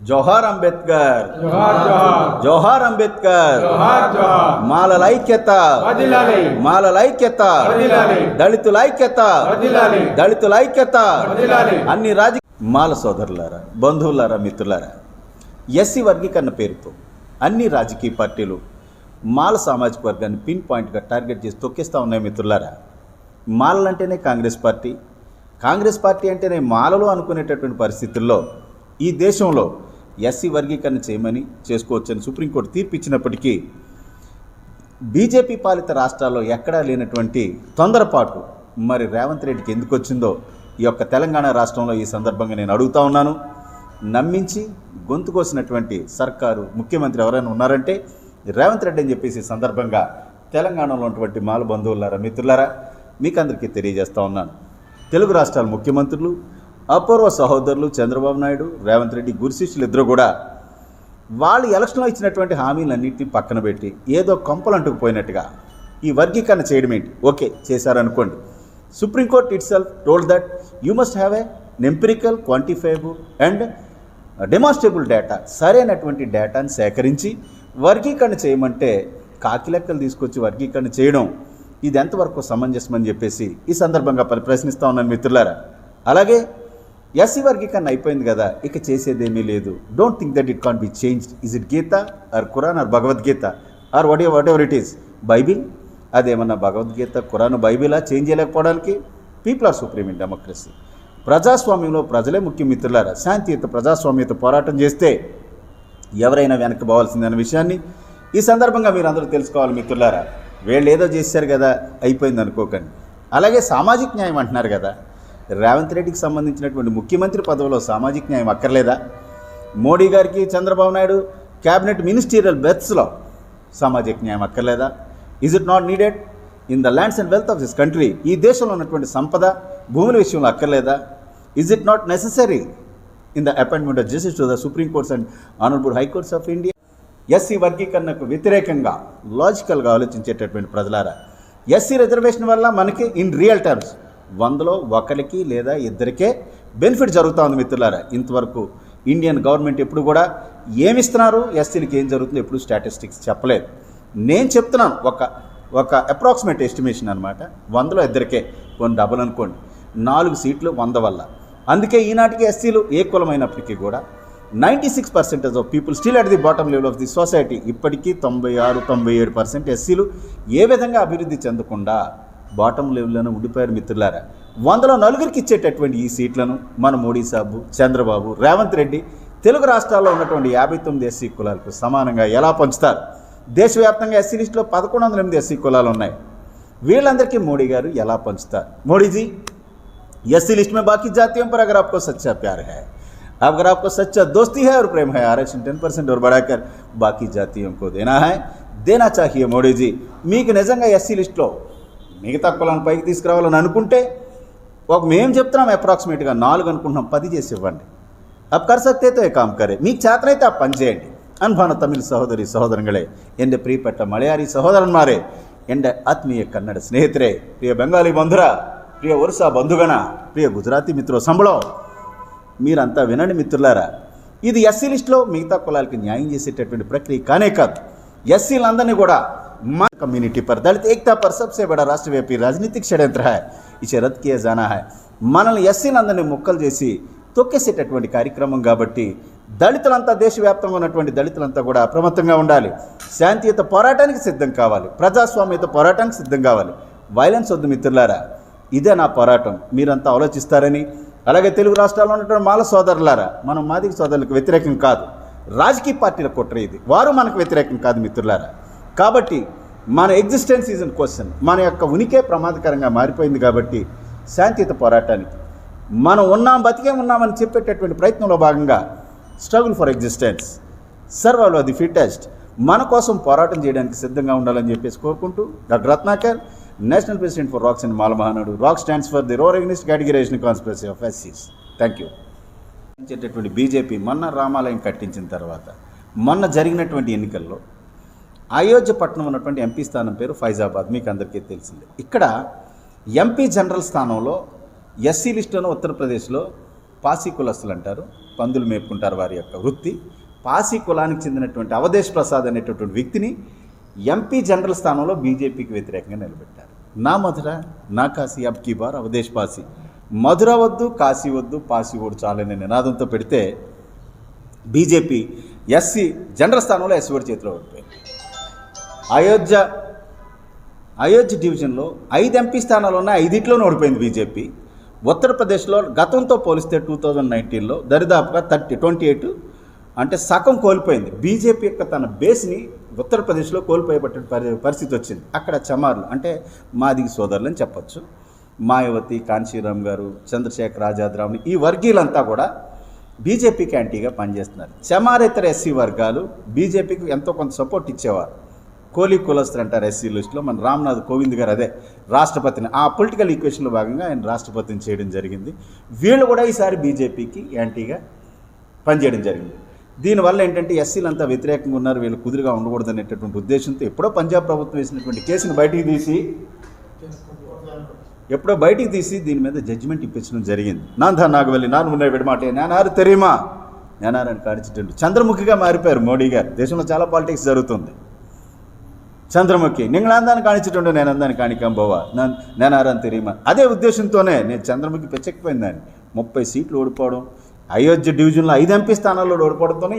జోహార్ అంబేద్కర్. జోహార్ అంబేద్కర్. మాలల ఐక్యత మాలల ఐక్యత దళితుల ఐక్యత దళితుల ఐక్యత అన్ని రాజకీయ మాల సోదరులారా బంధువులారా మిత్రులారా ఎస్సీ వర్గీకరణ పేరుతో అన్ని రాజకీయ పార్టీలు మాల సామాజిక వర్గాన్ని పిన్ పాయింట్గా టార్గెట్ చేసి తొక్కిస్తూ ఉన్నాయి మిత్రులారా. మాలలంటేనే కాంగ్రెస్ పార్టీ. కాంగ్రెస్ పార్టీ అంటేనే మాలలు అనుకునేటటువంటి పరిస్థితుల్లో ఈ దేశంలో ఎస్సీ వర్గీకరణ చేయమని చేసుకోవచ్చని సుప్రీంకోర్టు తీర్పు ఇచ్చినప్పటికీ బీజేపీ పాలిత రాష్ట్రాల్లో ఎక్కడా లేనటువంటి తొందరపాటు మరి రేవంత్ రెడ్డికి ఎందుకు వచ్చిందో ఈ యొక్క తెలంగాణ రాష్ట్రంలో ఈ సందర్భంగా నేను అడుగుతా ఉన్నాను. నమ్మించి గొంతు కోసినటువంటి సర్కారు ముఖ్యమంత్రి ఎవరైనా ఉన్నారంటే రేవంత్ రెడ్డి అని చెప్పేసి సందర్భంగా తెలంగాణలో ఉన్నటువంటి మాల బంధువులారా మిత్రులారా మీకు అందరికీ తెలియజేస్తా ఉన్నాను. తెలుగు రాష్ట్రాల ముఖ్యమంత్రులు అపూర్వ సహోదరులు చంద్రబాబు నాయుడు రేవంత్ రెడ్డి గురుశిష్యులు ఇద్దరు కూడా వాళ్ళు ఎలక్షన్లో ఇచ్చినటువంటి హామీలన్నింటినీ పక్కన పెట్టి ఏదో కొంపలు అంటుకుపోయినట్టుగా ఈ వర్గీకరణ చేయడం ఏంటి? ఓకే చేశారనుకోండి. Supreme court itself told that you must have a empirical quantifiable and demonstrable data సరైనటువంటి డేటాను సేకరించి వర్గీకరణ చేయమంటే కాకి లెక్కలు తీసుకొచ్చి వర్గీకరణ చేయడం ఇది ఎంతవరకు సమంజసం అని చెప్పేసి ఈ సందర్భంగా పరి- ప్రశ్నిస్తా ఉన్నాను మిత్రులారా. అలాగే ఎస్సీ వర్గీకరణ అయిపోయింది కదా ఇక చేసేదేమీ లేదు. Don't think that it can be changed is it Gita or Quran or Bhagavadgita or what whatever it is Bible అదేమన్నా భగవద్గీత ఖురాన్ బైబిలా change చేయలేకపోవడానికి? People are supreme in democracy ప్రజాస్వామ్యంలో ప్రజలే ముఖ్య మిత్రులారా శాంతియుత ప్రజాస్వామ్యత పోరాటం చేస్తే ఎవరైనా వెనక్కి పోవాల్సిందనే విషయాన్ని ఈ సందర్భంగా మీరు అందరూ తెలుసుకోవాలి మిత్రులారా. వీళ్ళు ఏదో చేశారు కదా అయిపోయింది అనుకోకండి అలాగే సామాజిక న్యాయం అంటున్నారు కదా. రేవంత్ రెడ్డికి సంబంధించినటువంటి ముఖ్యమంత్రి పదవిలో సామాజిక న్యాయం అక్కర్లేదా? మోడీ గారికి చంద్రబాబు నాయుడు క్యాబినెట్ మినిస్టీరియల్ బెత్స్లో సామాజిక న్యాయం అక్కర్లేదా? Is it not needed in the lands and wealth of this country ఈ దేశంలో ఉన్నటువంటి సంపద భూముల విషయంలో అక్కర్లేదా? Is it not necessary in the appointment of justice to the supreme courts and honourable high courts of India SC వర్గీకరణకు వ్యతిరేకంగా లాజికల్గా ఆలోచించేటటువంటి ప్రజలారా ఎస్సీ రిజర్వేషన్ వల్ల మనకి ఇన్ రియల్ టర్మ్స్ వందలో ఒకరికి లేదా ఇద్దరికే బెనిఫిట్ జరుగుతూ ఉంది మిత్రులారా. ఇంతవరకు ఇండియన్ గవర్నమెంట్ ఎప్పుడు కూడా ఏమిస్తున్నారు ఎస్సీలకి ఏం జరుగుతుందో ఎప్పుడు స్టాటిస్టిక్స్ చెప్పలేదు. నేను చెప్తున్నాను ఒక ఒక అప్రాక్సిమేట్ ఎస్టిమేషన్ అనమాట వందలో ఇద్దరికే కొన్ని డబుల్ అనుకోండి నాలుగు సీట్లు వంద వల్ల. అందుకే ఈనాటికి ఎస్సీలు ఏ కులమైనప్పటికీ కూడా ninety six percentage of people still at the bottom level of the society ఇప్పటికీ తొంభై ఆరు తొంభై ఏడు పర్సెంట్ ఎస్సీలు ఏ విధంగా అభివృద్ధి చెందకుండా బాటమ్ లెవెల్లోనే ఉండిపోయారు మిత్రులారా వందలో నలుగురికి ఇచ్చేటటువంటి ఈ సీట్లను మన మోడీ సాబు చంద్రబాబు రేవంత్ రెడ్డి తెలుగు రాష్ట్రాల్లో ఉన్నటువంటి యాభై తొమ్మిది ఎస్సీ కులాలకు సమానంగా ఎలా పంచుతారు దేశవ్యాప్తంగా ఎస్సీ లిస్టులో పదకొండు వందల ఎనిమిది ఎస్సీ కులాలు ఉన్నాయి వీళ్ళందరికీ మోడీ గారు ఎలా పంచుతారు మోడీజీ एस लिस्ट में बाकी जातियों पर अगर आपको सच्चा प्यार है अगर आपको सच्चा दोस्ती है और प्रेम है आरक्षण टेन परसेंट और बढ़ाकर बाकी जातियों को देना है దేనా చాహియే మోడీజీ మీకు నిజంగా ఎస్సీ లిస్ట్లో మిగతా కులాన్ని పైకి తీసుకురావాలని అనుకుంటే ఒక మేము చెప్తున్నాం అప్రాక్సిమేట్గా నాలుగు అనుకుంటున్నాం పది చేసి ఇవ్వండి. అప్ కర్ సక్తేతో కామ్ కరే. మీకు చేతనైతే ఆ పని చేయండి. తమిళ సహోదరి സഹോദരി ఎండ എൻ്റെ പ്രിയപ്പെട്ട సహోదరన్ మారే ఎండ ఆత్మీయ కన్నడ స్నేహితురే. ప్రియ బెంగాలీ బంధుర ప్రియ ఒరిసా బంధుగణ ప్రియ గుజరాతీ మిత్రుల సంబళం మీరంతా వినండి మిత్రులారా. ఇది ఎస్సీ లిస్టులో మిగతా కులాలకి న్యాయం చేసేటటువంటి ప్రక్రియ కానే కాదు. ఎస్సీలందరినీ కూడా మా కమ్యూనిటీ पर दलित एकता पर सबसे बड़ा राष्ट्रव्यापी राजनीतिक षड्यंत्र है इसे रद्द किया जाना है మనల్ని ఎస్సీలందరినీ ముక్కలు చేసి తొక్కేసేటటువంటి కార్యక్రమం కాబట్టి దళితులంతా దేశవ్యాప్తంగా ఉన్నటువంటి దళితులంతా కూడా అప్రమత్తంగా ఉండాలి శాంతియుత పోరాటానికి సిద్ధం కావాలి ప్రజాస్వామ్యత పోరాటానికి సిద్ధం కావాలి వైలెన్స్ వద్దు మిత్రులారా ఇదే నా పోరాటం మీరంతా ఆలోచిస్తారని అలాగే తెలుగు రాష్ట్రాల్లో ఉన్నటువంటి మాల సోదరులారా మనం మాదిక సోదరులకు వ్యతిరేకం కాదు రాజకీయ పార్టీల కుట్ర ఇది వారు మనకు వ్యతిరేకం కాదు మిత్రులారా కాబట్టి మన ఎగ్జిస్టెన్స్ ఈజ్ ఇన్ క్వశ్చన్ మన యొక్క ఉనికే ప్రమాదకరంగా మారిపోయింది కాబట్టి శాంతియుత పోరాటానికి మనం ఉన్నాం బతికే ఉన్నామని చెప్పేటటువంటి ప్రయత్నంలో భాగంగా స్ట్రగుల్ ఫర్ ఎగ్జిస్టెన్స్ సర్వలో ది ఫిట్టెస్ట్ మన కోసం పోరాటం చేయడానికి సిద్ధంగా ఉండాలని చెప్పేసి కోరుకుంటూ doctor Ratnakar national president for rocks and Malamahanadu rock stands for the roar against categorisation conspiracy of ఎస్సీస్ thank you BJP మొన్న రామాలయం కట్టించిన తర్వాత మొన్న జరిగినటువంటి ఎన్నికల్లో అయోధ్య పట్టణం ఉన్నటువంటి ఎంపీ స్థానం పేరు ఫైజాబాద్ మీకు అందరికీ తెలిసిందే. ఇక్కడ ఎంపీ జనరల్ స్థానంలో ఎస్సీ లిస్టులోనూ ఉత్తరప్రదేశ్లో పాసి కులస్తులు అంటారు. పందులు మేపుకుంటారు వారి యొక్క వృత్తి. పాసి కులానికి చెందినటువంటి అవధేష్ ప్రసాద్ అనేటటువంటి వ్యక్తిని ఎంపీ జనరల్ స్థానంలో బీజేపీకి వ్యతిరేకంగా నిలబెట్టారు. నా మధుర నా కాశీ అబ్ కీ బార్ అవధేష్ పాసి. మధుర వద్దు కాశీ వద్దు పాసి ఓడు చాలనే నినాదంతో పెడితే బీజేపీ ఎస్సీ జనరల్ స్థానంలో ఎస్సీ ఓడి చేతిలో ఓడిపోయింది. అయోధ్య అయోధ్య డివిజన్లో ఐదు ఎంపీ స్థానాలు ఉన్నాయి. ఐదిట్లో ఓడిపోయింది బీజేపీ. ఉత్తరప్రదేశ్లో గతంతో పోలిస్తే టూ థౌజండ్ నైన్టీన్లో దరిదాపుగా థర్టీ ట్వంటీ ఎయిట్ అంటే సగం కోల్పోయింది. బీజేపీ యొక్క తన బేస్ని ఉత్తరప్రదేశ్లో కోల్పోయేపట్టే పరి పరిస్థితి వచ్చింది. అక్కడ చమార్లు అంటే మాదిగి సోదరులు అని చెప్పొచ్చు. మాయావతి కాంశీరామ్ గారు చంద్రశేఖర్ ఆజాద్రామ్ ఈ వర్గీయులంతా కూడా బీజేపీకి యాంటీగా పనిచేస్తున్నారు. చమారేతర ఎస్సీ వర్గాలు బీజేపీకి ఎంతో కొంత సపోర్ట్ ఇచ్చేవారు. కోహ్లీ కులస్తులు అంటారు ఎస్సీ లిస్టులో. మన రామ్నాథ్ కోవింద్ గారు అదే రాష్ట్రపతిని. ఆ పొలిటికల్ ఈక్వేషన్లో భాగంగా ఆయన రాష్ట్రపతిని చేయడం జరిగింది. వీళ్ళు కూడా ఈసారి బీజేపీకి యాంటీగా పనిచేయడం జరిగింది. దీనివల్ల ఏంటంటే ఎస్సీలు అంతా వ్యతిరేకంగా ఉన్నారు వీళ్ళు కుదురుగా ఉండకూడదు అనేటటువంటి ఉద్దేశంతో ఎప్పుడో పంజాబ్ ప్రభుత్వం వేసినటువంటి కేసును బయటికి తీసి ఎప్పుడో బయటికి తీసి దీని మీద జడ్జిమెంట్ ఇప్పించడం జరిగింది. నాందా నాగవల్లి నాన్న ఉన్న విడమాట నేనారు తెరీమా. నేనారని కాడిచిట్టు చంద్రముఖిగా మారిపోయారు మోడీ గారు. దేశంలో చాలా పాలిటిక్స్ జరుగుతుంది. చంద్రముఖి. నింగళందాన్ని కాణించుండు నేను అందాన్ని కాణికంబోవా నేనారని తెలియమా అదే ఉద్దేశంతోనే నేను చంద్రముఖి పెచ్చకపోయిందాన్ని ముప్పై సీట్లు ఓడిపోవడం అయోధ్య డివిజన్లో ఐదు ఎంపీ స్థానాల్లో ఓడిపోవడంతోనే